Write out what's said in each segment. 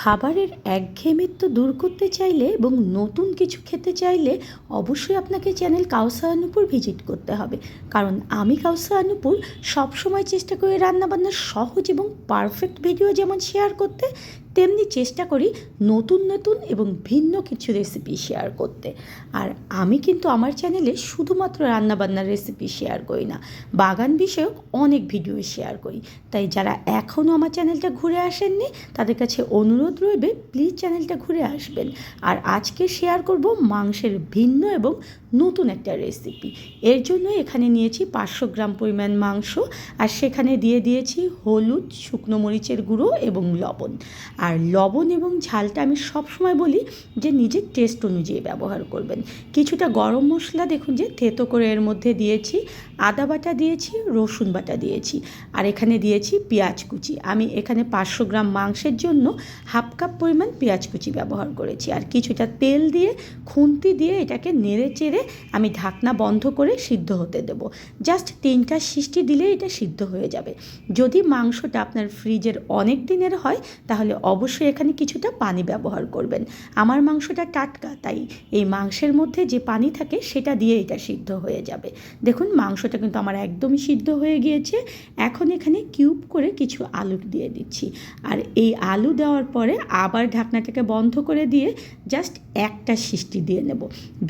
খাবারের একঘেয়েমিত্ব দূর করতে চাইলে এবং নতুন কিছু খেতে চাইলে অবশ্যই আপনাকে চ্যানেল কাউসাহানুপুর ভিজিট করতে হবে। কারণ আমি কাউসাহানুপুর সবসময় চেষ্টা করি রান্নাবান্নার সহজ এবং পারফেক্ট ভিডিও যেমন শেয়ার করতে তেমনি চেষ্টা করি নতুন নতুন এবং ভিন্ন কিছু রেসিপি শেয়ার করতে। আর আমি কিন্তু আমার চ্যানেলে শুধুমাত্র রান্নাবান্নার রেসিপি শেয়ার করি না, বাগান বিষয়ক অনেক ভিডিও শেয়ার করি। তাই যারা এখনও আমার চ্যানেলটা ঘুরে আসেননি, তাদের কাছে অনুরোধ রইবে প্লিজ চ্যানেলটা ঘুরে আসবেন। আর আজকে শেয়ার করব মাংসের ভিন্ন এবং নতুন একটা রেসিপি এর জন্য এখানে নিয়েছি পাঁচশো গ্রাম পরিমাণ মাংস, আর সেখানে দিয়ে দিয়েছি হলুদ, শুকনো মরিচের গুঁড়ো এবং লবণ। আর লবণ এবং ঝালটা আমি সবসময় বলি যে নিজের টেস্ট অনুযায়ী ব্যবহার করবেন। কিছুটা গরম মশলা দেখুন যে থেতো করে এর মধ্যে দিয়েছি, আদা বাটা দিয়েছি, রসুন বাটা দিয়েছি। আর এখানে দিয়েছি পেঁয়াজ কুচি। আমি এখানে পাঁচশো গ্রাম মাংসের জন্য হাফ কাপ পরিমাণ পেঁয়াজ কুচি ব্যবহার করেছি। আর কিছুটা তেল দিয়ে, খুন্তি দিয়ে এটাকে নেড়ে চেড়ে আমি ঢাকনা বন্ধ করে সিদ্ধ হতে দেবো। জাস্ট তিনটা সিষ্টি দিলে এটা সিদ্ধ হয়ে যাবে। যদি মাংসটা আপনার ফ্রিজের অনেক দিনের হয়, তাহলে অবশ্যই এখানে কিছুটা পানি ব্যবহার করবেন। আমার মাংসটা টাটকা, তাই এই মাংসের মধ্যে যে পানি থাকে সেটা দিয়ে এটা সিদ্ধ হয়ে যাবে। দেখুন, মাংসটা কিন্তু আমার একদমই সিদ্ধ হয়ে গিয়েছে। এখন এখানে কিউব করে কিছু আলু দিয়ে দিচ্ছি। আর এই আলু দেওয়ার পরে আবার ঢাকনাটাকে বন্ধ করে দিয়ে জাস্ট একটা সিষ্টি দিয়ে নেব।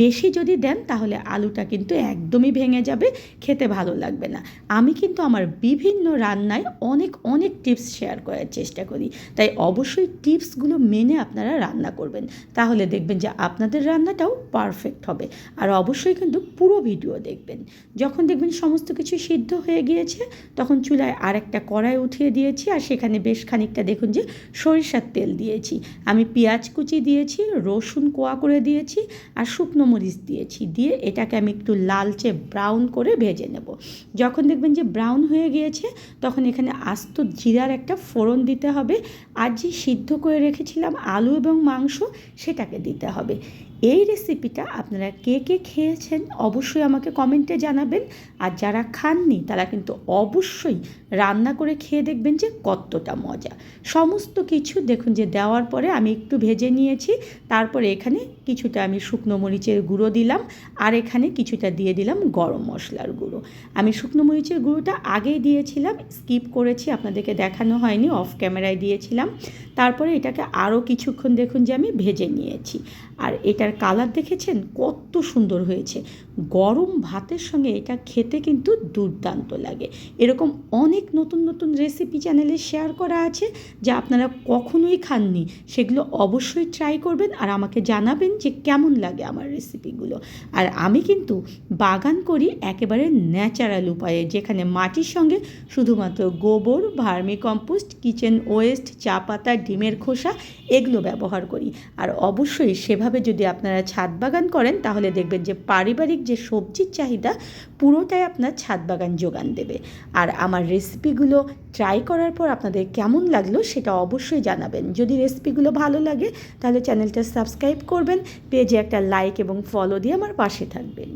বেশি যদি দেন তাহলে আলুটা কিন্তু একদমই ভেঙে যাবে, খেতে ভালো লাগবে না। আমি কিন্তু আমার বিভিন্ন রান্নায় অনেক অনেক টিপস শেয়ার করার চেষ্টা করি। তাই অবশ্যই টিপসগুলো মেনে আপনারা রান্না করবেন। তাহলে দেখবেন যে আপনাদের রান্নাটাও পারফেক্ট হবে। আর অবশ্যই কিন্তু পুরো ভিডিও দেখবেন। যখন দেখবেন সমস্ত কিছু সিদ্ধ হয়ে গিয়েছে, তখন চুলায় আরেকটা কড়াই উঠিয়ে দিয়েছি আর সেখানে বেশ খানিকটা দেখুন যে সরিষার তেল দিয়েছি। আমি পেঁয়াজ কুচি দিয়েছি, রসুন কোয়া করে দিয়েছি আর শুকনো মরিচ দিয়েছি। দিয়ে এটাকে আমি একটু লালচে ব্রাউন করে ভেজে নেব। যখন দেখবেন যে ব্রাউন হয়ে গিয়েছে, তখন এখানে আস্ত জিরার একটা ফোড়ন দিতে হবে। আর যে সিদ্ধ করে রেখেছিলাম আলু এবং মাংস সেটাকে দিতে হবে। এই রেসিপিটা আপনারা কে কে খেয়েছেন অবশ্যই আমাকে কমেন্টে জানাবেন। আর যারা খাননি, তারা কিন্তু অবশ্যই রান্না করে খেয়ে দেখবেন যে কতটা মজা। সমস্ত কিছু দেখুন যে দেওয়ার পরে আমি একটু ভেজে নিয়েছি, তারপরে এখানে কিছুটা আমি শুকনো মরিচের গুঁড়ো দিলাম, আর এখানে কিছুটা দিয়ে দিলাম গরম মশলার গুঁড়ো। আমি শুকনো মরিচের গুঁড়োটা আগেই দিয়েছিলাম, স্কিপ করেছি, আপনাদেরকে দেখানো হয়নি, অফ ক্যামেরায় দিয়েছিলাম। তারপরে এটাকে আরও কিছুক্ষণ দেখুন যে আমি ভেজে নিয়েছি। আর এটার কালার দেখেছেন? কত সুন্দর হয়েছে। গরম ভাতের সঙ্গে এটা খেতে কিন্তু দুর্দান্ত লাগে। এরকম অনেক নতুন নতুন রেসিপি চ্যানেলে শেয়ার করা আছে, যা আপনারা কখনোই খাননি। সেগুলো অবশ্যই ট্রাই করবেন আর আমাকে জানাবেন যে কেমন লাগে আমার রেসিপিগুলো আর আমি কিন্তু বাগান করি একেবারে ন্যাচারাল উপায়ে, যেখানে মাটির সঙ্গে শুধুমাত্র গোবর, ভার্মি কম্পোস্ট কিচেন ওয়েস্ট চা পাতা, ডিমের খোসা, এগুলো ব্যবহার করি। আর অবশ্যই সেভাবে যদি আপনারা ছাদ বাগান করেন তাহলে দেখবেন যে পারিবারিক যে সবজির চাহিদা, পুরোটাই আপনার ছাদ বাগান যোগান দেবে। আর আমার রেসিপিগুলো ট্রাই করার পর আপনাদের কেমন লাগল সেটা অবশ্যই জানাবেন। যদি রেসিপিগুলো ভালো লাগে, তাহলে চ্যানেলটা সাবস্ক্রাইব করবেন পেজে একটা লাইক এবং ফলো দিয়ে আমার পাশে থাকবেন।